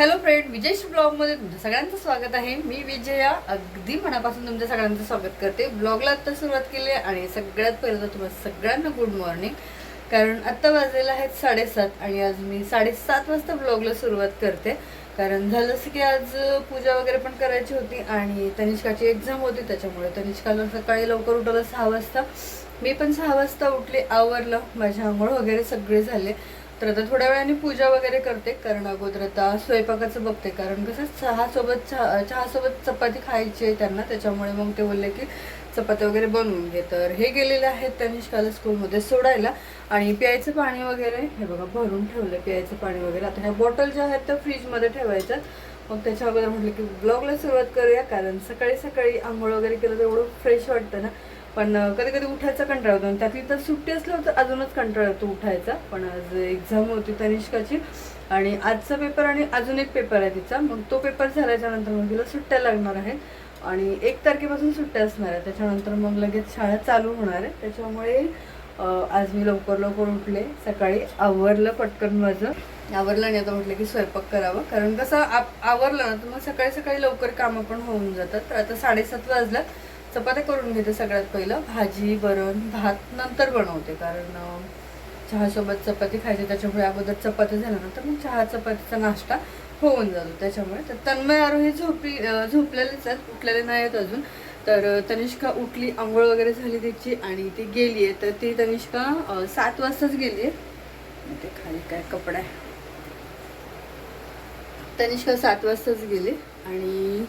Hello friend विजयश ब्लॉगमध्ये तुमचं सगळ्यांचं स्वागत आहे. मी विजया. अगदी मनापासून तुमच्या सगळ्यांचं स्वागत करते. ब्लॉगला आत्ता सुरुवात केली आणि सगळ्यात पहिलं तर तुम्हाला सगळ्यांना गुड मॉर्निंग कारण आत्ता वाजलेलं आहेत साडेसात आणि आज मी साडेसात वाजता ब्लॉगला सुरुवात करते. कारण झालं असं की आज पूजा वगैरे पण करायची होती आणि तनिष्काची एक्झाम होती त्याच्यामुळे तनिष्काला सकाळी लवकर उठवलं सहा वाजता. मी पण सहा वाजता उठले आवरलं. माझ्या आंघोळ वगैरे सगळे झाले. तर आता थोड्या वेळाने पूजा वगैरे करते कारण अगोदर आता स्वयंपाकाचं बघते. कारण कसं चहासोबत चहा चहासोबत चपाती खायची आहे त्यांना त्याच्यामुळे मग ते बोलले की चपाती वगैरे बनवून घे. तर हे गेलेले आहेत तनिष्काला स्कूलमध्ये सोडायला. आणि प्यायचं पाणी वगैरे हे बघा भरून ठेवलं प्यायचं पाणी वगैरे. आता ह्या बॉटल ज्या आहेत त्या फ्रीजमध्ये ठेवायच्या मग त्याच्या अगोदर म्हटलं की ब्लॉगला सुरुवात करूया कारण सकाळी सकाळी आंघोळ वगैरे केलं तर एवढं फ्रेश वाटतं ना. पण कधी कधी उठायचा कंटाळा होतो. आणि त्यातली तर सुट्टी असल्यावर तर अजूनच कंटाळा येतो उठायचा. पण आज एक्झाम होती तनिष्काची आणि आजचा पेपर आणि अजून एक पेपर आहे तिचा. मग तो पेपर झाल्याच्यानंतर मग तिला सुट्ट्या लागणार आहेत. आणि एक तारखेपासून सुट्ट्या असणार आहे त्याच्यानंतर मग लगेच शाळा चालू होणार आहे. त्याच्यामुळे आज मी लवकर लवकर उठले. सकाळी आवरलं पटकन माझं. आवरलं आणि आता म्हटलं की स्वयंपाक करावा. कारण कसं आप आवरलं ना तर मग सकाळी सकाळी लवकर कामं पण होऊन जातात. तर आता साडेसात वाजला चपात्या करून घेते सगळ्यात पहिलं. भाजी वरण भात नंतर बनवते. कारण चहासोबत चपाती खायची त्याच्यामुळे अगोदर चपाती झाल्यानंतर मग चहा चपातीचा नाश्ता होऊन जातो. त्याच्यामुळे तर तन्मय आरोही झोपी झोपलेलेच आहेत. उठलेले नाही आहेत अजून. तर तनिष्का उठली आंघोळ वगैरे झाली तिची आणि ती गेली आहे. तर ती तनिष्का सात वाजताच गेली आहे. ते खाली काय कपडा. आहे तनिष्का सात वाजताच गेली आणि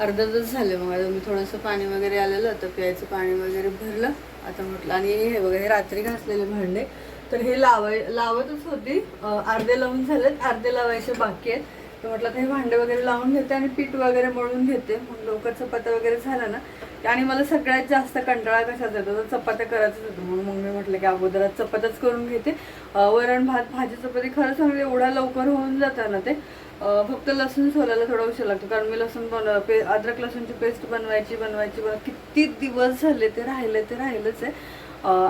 अर्धा तास झाले. मग आता मी थोडंसं पाणी वगैरे आलेलं तर प्यायचं पाणी वगैरे भरलं. आता म्हटलं आणि हे बघा हे रात्री घासलेले भांडे. तर हे लावाय लावतच होती. अर्धे लावून झालेत अर्धे लावायचे बाकी आहेत. तर म्हटलं तर हे भांडे वगैरे लावून घेते आणि पीठ वगैरे मळून घेते. मग लवकर चपात्या वगैरे झाला ना. आणि मला सगळ्यात जास्त कंटाळा कशाचा येतो तर चपात्या करायचंच होतं. म्हणून मग मी म्हटलं की अगोदरात चपात्याच करून घेते. वरण भात भाजी चपाती खरं सांगते एवढा लवकर होऊन जातं ना ते. फक्त लसूण सोलायला थोडा उशीर लागतो. कारण मी लसूण बन पे अद्रक लसूणची पेस्ट बनवायची बनवायची बन किती दिवस झाले ते राहिले ते राहिलंच आहे.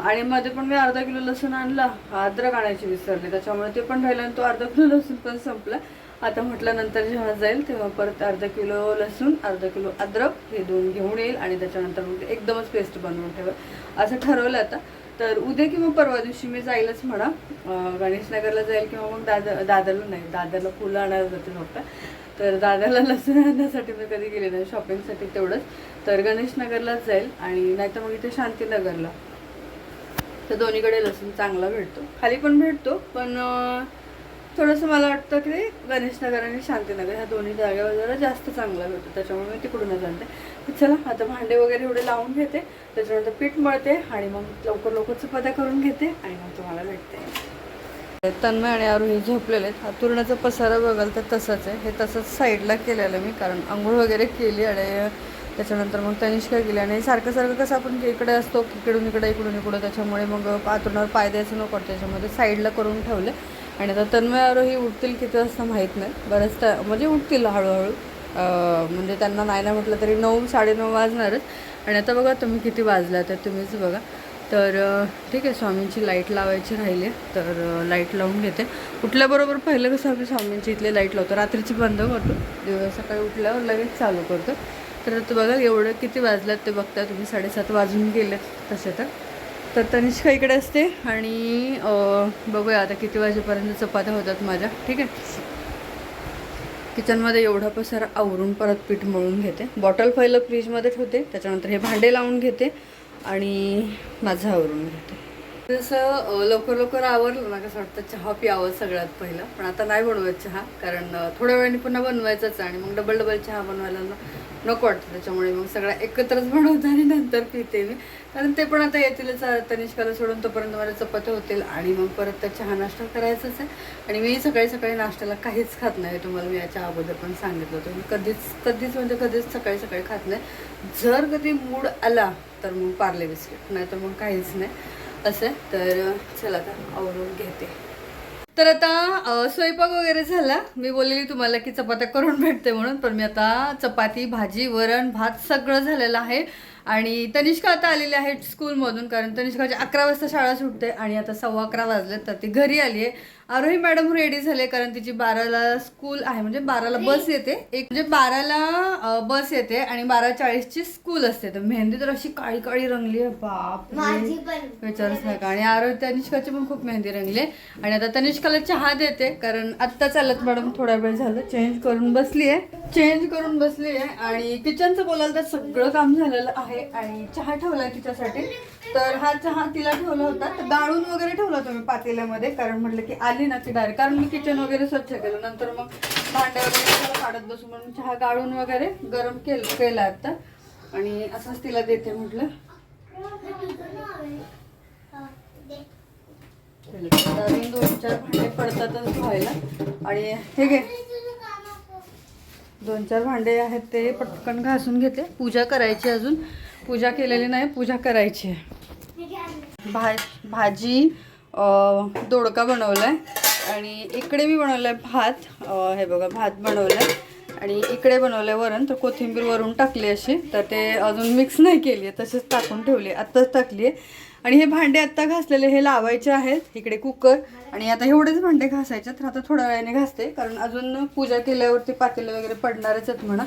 आणि मध्ये पण मी अर्धा किलो लसूण आणला. अद्रक आणायची विसरले. त्याच्यामुळे ते पण राहिलं आणि तो अर्धा किलो लसूण पण संपला. आता म्हटलं नंतर जेव्हा जाईल तेव्हा परत अर्धा किलो लसूण अर्धा किलो अद्रक हे दोन घेऊन येईल आणि त्याच्यानंतर मग ते एकदमच पेस्ट बनवून ठेवा असं ठरवलं आता. तर उद्या किंवा परवा दिवशी मी जाईलच म्हणा. गणेशनगरला जाईल किंवा मग दादा दादाला नाही दादाला फुलं आणायला जाते फक्त. तर दादाला लसूण आणण्यासाठी मी कधी गेले नाही शॉपिंगसाठी तेवढंच. तर गणेशनगरलाच जाईल आणि नाहीतर मग इथे शांतीनगरला. तर दोन्हीकडे लसूण चांगला भेटतो. खाली पण भेटतो पण थोडंसं मला वाटतं की गणेशनगर आणि शांतीनगर ह्या दोन्ही जागेवर जरा जास्त चांगला भेटतो त्याच्यामुळे मी तिकडूनच आणते. चला आता भांडे वगैरे एवढे लावून घेते. त्याच्यानंतर पीठ मळते आणि मग लवकर लवकर चपात्या करून घेते आणि मग तुम्हाला भेटते. तन्मय आणि आरोही झोपलेले आहेत. तुरणाचा पसारा बघाल तर तसंच आहे. हे तसंच साईडला केलेलं मी कारण आंघोळ वगैरे केली आणि त्याच्यानंतर मग तनिष्का गेली. आणि सारखं सारखं कसं आपण इकडे असतो इकडून इकडे इकडून इकडं त्याच्यामुळे मग आतुरणावर पाय द्यायचं नको. त्याच्यामध्ये साईडला करून ठेवले. आणि आता तन्मय आरोही उठतील किती वाजता माहीत नाही. बरंच टा म्हणजे उठतील हळूहळू. म्हणजे त्यांना नाही ना म्हटलं तरी नऊ साडेनऊ वाजणारच. आणि आता बघा तुम्ही किती वाजला तर तुम्हीच बघा. तर ठीक आहे स्वामींची लाइट लावायची राहिली. तर लाइट लावून घेते. उठल्याबरोबर पहिलं कसं आम्ही स्वामींची इथले लाइट लावतो. रात्रीची बंद करतो. दिवस सकाळी उठल्यावर लगेच चालू करतो. तर बघा एवढं किती वाजल्यात ते बघता तुम्ही साडेसात वाजून गेलेत तसे तर. तर तनिष्का इकडे असते आणि बघूया आता किती वाजेपर्यंत चपात्या होतात माझ्या. ठीक आहे? किचनमध्ये एवढा पसारा आवरून परत पीठ मळून घेते. बॉटल पहिलं फ्रीजमध्ये ठेवते त्याच्यानंतर हे भांडे लावून घेते आणि माझं आवरून घेते. जसं लवकर लवकर आवरलं ना कसं वाटतं चहा प्यावं सगळ्यात पहिलं. पण आता नाही बनवत चहा कारण थोड्या वेळाने पुन्हा बनवायचंच आहे आणि मग डबल डबल चहा बनवायला नको वाटतं त्याच्यामुळे. मग सगळ्या एकत्रच बनवते आणि नंतर पिते मी. कारण ते पण आता येतीलच. तनिष्काला सोडून तोपर्यंत मला चपात्या होतील आणि मग परत त्या चहा नाश्ता करायचाच आहे. आणि मी सकाळी सकाळी नाश्त्याला काहीच खात नाही. तुम्हाला मी याच्या अगोदर पण सांगितलं होतं. मी कधीच कधीच म्हणजे कधीच सकाळी सकाळी खात नाही. जर कधी मूड आला तर मग पार्ले बिस्किट. नाही तर मग काहीच नाही. असं. आहे. तर चला आता आवरून घेते. तर आता स्वयंपाक वगैरे झाला. मी बोललेली तुम्हाला की चपात्या करून भेटते म्हणून पण मी आता चपाती भाजी वरण भात सगळं झालेलं आहे. आणि तनिष्का आता आलेली आहे स्कूलमधून कारण तनिष्काची अकरा वाजता शाळा सुटते आणि आता सव्वा अकरा वाजले तर ती घरी आली आहे आरोही मॅडम रेडी झाले कारण तिची बाराला स्कूल आहे. म्हणजे बाराला बस येते. एक म्हणजे बाराला बस येते आणि बारा चाळीसची स्कूल असते. तर मेहंदी तर अशी काळी काळी रंगली आहे. बाप विचारूच नका. आणि आरोही तनिष्काची पण खूप मेहंदी रंगली आहे. आणि आता तनिष्काला चहा देते कारण आत्ता चालत मॅडम थोडा वेळ झालं. चेंज करून बसली आहे. चेंज करून बसली आहे. आणि किचनचं बोलायला तर सगळं काम झालेलं आहे. आणि चहा ठेवलाय तिच्यासाठी. तर हा चहा तिला ठेवला होता. तर गाळून वगैरे ठेवला होता मी पातेल्यामध्ये कारण म्हटलं की आली ना ती डायरेक्ट कारण मी किचन वगैरे स्वच्छ केलं. नंतर मग भांडे वगैरे काढत बसू म्हणून चहा गाळून वगैरे गरम केलं केला आता. आणि असंच तिला देते म्हटलं. अजून दोन चार भांडे पडतातच धुवायला. आणि हे घे. दोन चार भांडे आहेत ते पटकन घासून घेते. पूजा करायची अजून. पूजा केलेली नाही पूजा करायची आहे. भा भाजी दोडका बनवला आहे आणि इकडे मी बनवलं आहे भात हे बघा भात बनवलं आहे आणि इकडे बनवलं आहे वरण तर कोथिंबीर वरून टाकली अशी. तर ते अजून मिक्स नाही केली आहे तसेच टाकून ठेवली आत्ताच टाकली आहे. आणि हे भांडे आत्ता घासलेले हे लावायचे आहेत. इकडे कुकर. आणि आता एवढेच भांडे घासायचे तर आता थोड्या वेळाने घासते. कारण अजून पूजा केल्यावरती पातेले वगैरे पडणारच आहेत म्हणा.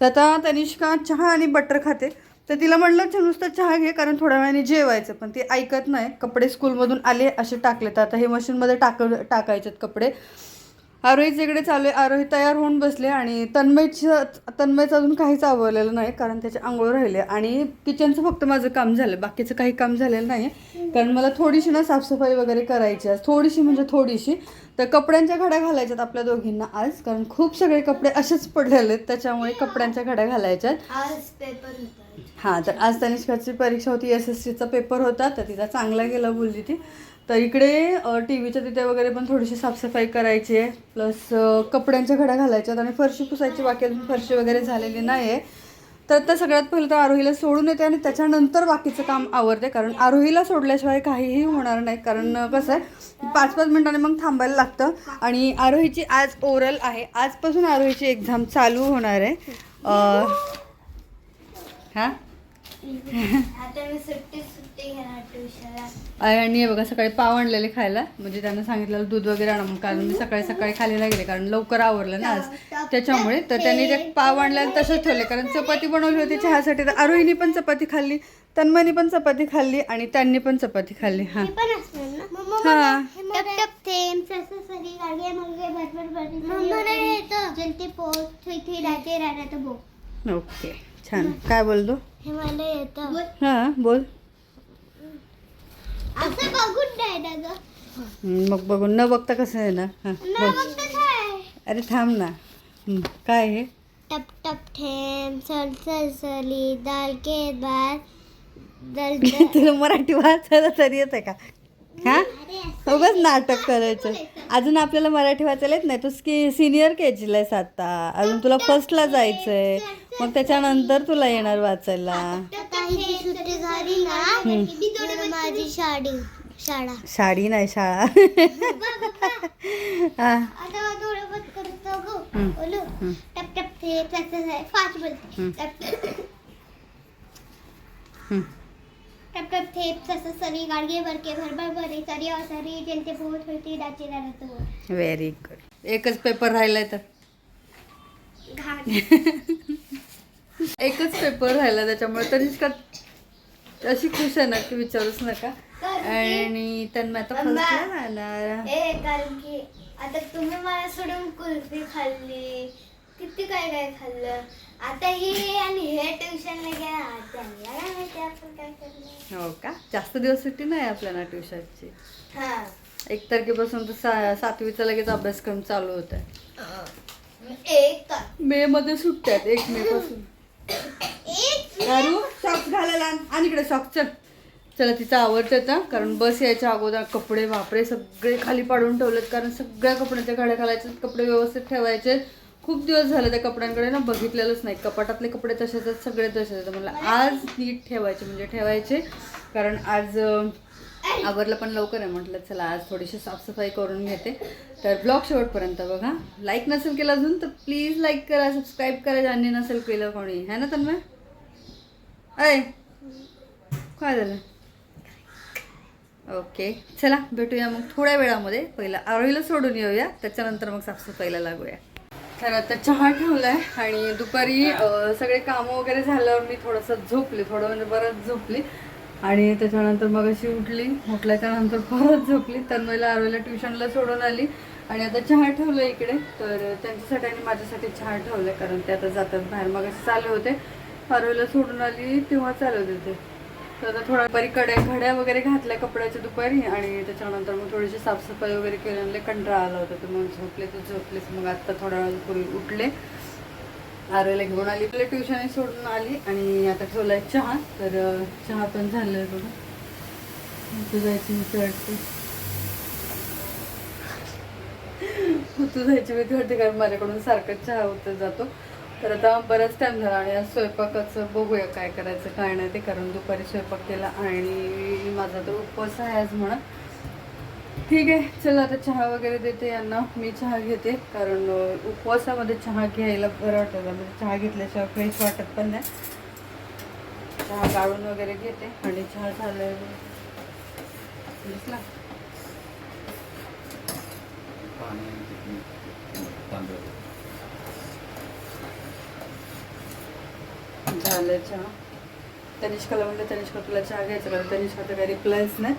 तर आता तनिष्का चहा आणि बटर खाते. तर तिला म्हणलं की नुसतं चहा घे कारण थोड्या वेळाने जेवायचं. पण ती ऐकत नाही. कपडे स्कूलमधून आले असे टाकले. तर आता हे मशीनमध्ये टाक टाकायचेत कपडे. आरोहीच इकडे चालू आहे. आरोही तयार होऊन बसले आणि तन्मयचं तन्मयचं अजून काहीच आवडलेलं नाही कारण त्याचे आंघोळ राहिले. आणि किचनचं फक्त माझं काम झालं. बाकीचं काही काम झालेलं नाही. कारण मला थोडीशी ना साफसफाई वगैरे करायची आहे. थोडीशी म्हणजे थोडीशी. तर कपड्यांच्या घड्या घालायच्यात आपल्या दोघींना आज. कारण खूप सगळे कपडे असेच पडलेले आहेत. त्याच्यामुळे कपड्यांच्या घड्या घालायच्यात. हां तर आज तनिष्काची परीक्षा होती एस एस सीचा पेपर होता तर तिचा चांगला गेला बोलली ती. तर इकडे टी व्हीच्या तिथे वगैरे पण थोडीशी साफसफाई करायची आहे प्लस कपड्यांच्या घड्या घालायच्यात आणि फरशी पुसायची बाकी अजून फरशी वगैरे झालेली नाही आहे तर आता सगळ्यात पहिलं तर आरोहीला सोडून येते आणि त्याच्यानंतर बाकीचं काम आवरते कारण आरोहीला सोडल्याशिवाय काहीही होणार नाही. कारण कसं आहे पाच पाच मिनिटांनी मग थांबायला लागतं. आणि आरोहीची आज ओरल आहे. आजपासून आरोहीची एक्झाम चालू होणार आहे. हां? आता मी सुट्टी सुट्टी घेणार ट्युशनला. आणि हे बघा सकाळी पाव आणलेले खायला. म्हणजे त्यांना सांगितलेलं दूध वगैरे आणा म्हणून. कारण मी सकाळी सकाळी खालीला गेले कारण लवकर आवरलं ना आज. त्याच्यामुळे तर त्यांनी ते पाव आणलेले तसंच ठेवले. कारण चपाती बनवली होती चहासाठी तर आरोहीने पण चपाती खाल्ली तन्मयनी पण चपाती खाल्ली आणि त्यांनी पण चपाती खाल्ली. हां. पण असणार ना? हां. ओके. छान. काय बोलतो हे मला येतं. हां बोल. असं बघून नाही ना ग मग बघून. न बघता कसं आहे ना? हां न बोल. बघता काय अरे थांब ना. हं, काय हे टप टप थेंब सल सल सली दाल के बाद दल तुला मराठी वाचायला तरी येते का? हा? उगाच नाटक करायचं. अजून आपल्याला मराठी वाचायला येत नाही. तू की सिनियर के जीला आहेस आता. अजून तुला फर्स्टला जायचंय. मग त्याच्यानंतर तुला येणार वाचायला. काही सुट्टी झाली ना तर माझी शाडी शाळा. साडी नाही शाळा. हा. आता थोडं बहुत करतो गो हम्म. बोलू. हम्म. टप टप थे तसं आहे. फास्ट बोल. हम्म. टप टप. टप टप थे तसं सरी गाडगे भरके भरभर भरे सरी और सरी जलते पोहोच होती राहतो व्हेरी गुड एकच पेपर राहिलाय तर. घाट एकच पेपर राहिला त्याच्यामुळे तनिष्का अशी खुश आहे ना की विचारूच नका. आणि त्यांना आता कारण की आता तुम्ही मला सोडून कुल्फी खाल्ली. किती काय काय खाल्लं. आता ही आणि हे ट्युशनला माहिती आपण काय करणार. हो का? जास्त दिवस सुट्टी नाही आपल्याला ट्युशनची एक तारखेपासून तर सातवीचा लगेच अभ्यासक्रम चालू होत आहे एक मे मध्ये सुट्ट्या आहेत एक मे पासून. दारू सॉक्स घालायला आणि. इकडे सॉक्स चल. चला तिचं आवडतं आता कारण बस यायच्या अगोदर कपडे वापरे सगळे खाली पाडून ठेवलेत कारण सगळ्या कपड्यांच्या गाड्या घालायचे कपडे व्यवस्थित ठेवायचे. खूप दिवस झाले त्या कपड्यांकडे ना बघितलेलंच नाही. कपाटातले कपडे तसेच सगळे तसेच मला आज नीट ठेवायचे म्हणजे ठेवायचे. कारण आज आवरलं पण लवकर आहे. म्हटलं चला आज थोडीशी साफसफाई करून घेते. तर ब्लॉग शेवटपर्यंत बघा. लाईक नसेल केलं अजून तर प्लीज लाईक करा सबस्क्राईब करा. ज्यांनी नसेल केलं कोणी. है ना तन्मय? अय काय झालं? ओके चला भेटूया मग थोड्या वेळामध्ये. पहिला आरोहीला सोडून येऊया. त्याच्यानंतर मग साफसफाईला लागूया. तर आता चहा ठेवलाय आणि दुपारी सगळे कामं वगैरे झाल्यावर मी थोडंसं झोपले. थोडं म्हणजे बरंच झोपली. आणि त्याच्यानंतर मग अशी उठली उठल्याच्या नंतर परत झोपली तन्मयला आरोहीला ट्युशनला सोडून आली. आणि आता चहा ठेवलं इकडे तर त्यांच्यासाठी आणि माझ्यासाठी चहा ठेवलं कारण ते आता जातात बाहेर. मग असे चालू होते आरोहीला सोडून आली तेव्हा चालत होते तर आता थोडा बरी कडे घड्या वगैरे घातल्या कपड्याच्या दुपारी आणि त्याच्यानंतर मग थोडीशी साफसफाई वगैरे केल्याने कंटाळा आला होता. तर मग झोपले तर झोपलेच मग आत्ता थोड्या वेळापूर्वी उठले. आरोला घेऊन आली. तुला ट्युशन सोडून आली आणि आता ठेवलाय चहा. तर चहा पण झालंय बघा. तू जायची भीती वाटते. तू जायची भीती वाटते कारण माझ्याकडून सारखं चहा होत जातो. तर आता बराच टाइम झाला आणि आज स्वयंपाकाचं बघूया काय करायचं काय नाही ते. कारण दुपारी स्वयंपाक केला आणि माझा तर उपवास आहे आज म्हणा. ठीक आहे चला आता चहा वगैरे देते यांना. मी चहा घेते कारण उपवासामध्ये चहा घ्यायला बरं वाटतं. म्हणजे चहा घेतल्याशिवाय फ्रेश वाटत पण नाही. चहा गाळून वगैरे घेते आणि चहा झालाय दिसला. झालं चहा. तनिष्काला म्हणलं तनिष्का तुला चहा घ्यायचा कारण तनिष्का तर काही रिप्लायच नाही.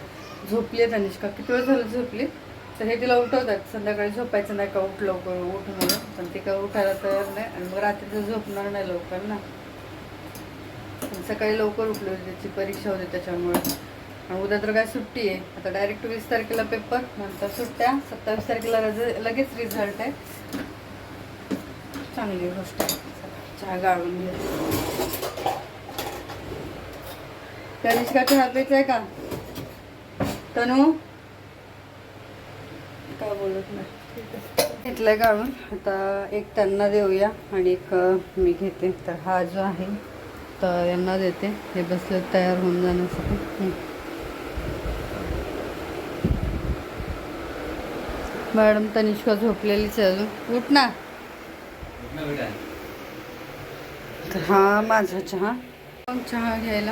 झोपली आहे तनिष्का किती वेळ झालं झोपली? तर हे तिला उठवतात. संध्याकाळी झोपायचं नाही का? उठ लवकर उठ म्हणून. पण ती काय उठायला तयार नाही आणि मग रात्रीचं झोपणार नाही लवकर ना. सकाळी लवकर उठलो त्याची परीक्षा होती त्याच्यामुळे. आणि उद्या तर काय सुट्टी आहे. आता डायरेक्ट वीस तारखेला पेपर नंतर सुट्ट्या. सत्तावीस तारखेला रज लगेच रिझल्ट आहे. चांगली गोष्ट आहे. चहा गाळून घे. तनिष्का चहा प्यायचा आहे का? तनू? काय बोलत नाही. घेतलंय गाळून आता एक त्यांना देऊया आणि एक मी घेते. तर हा जो आहे तर यांना देते. हे बसले तयार होऊन जाण्यासाठी. मॅडम तनिष्का झोपलेलीच आहे अजून. उठ ना. तर हा माझा चहा. मग चहा घ्यायला.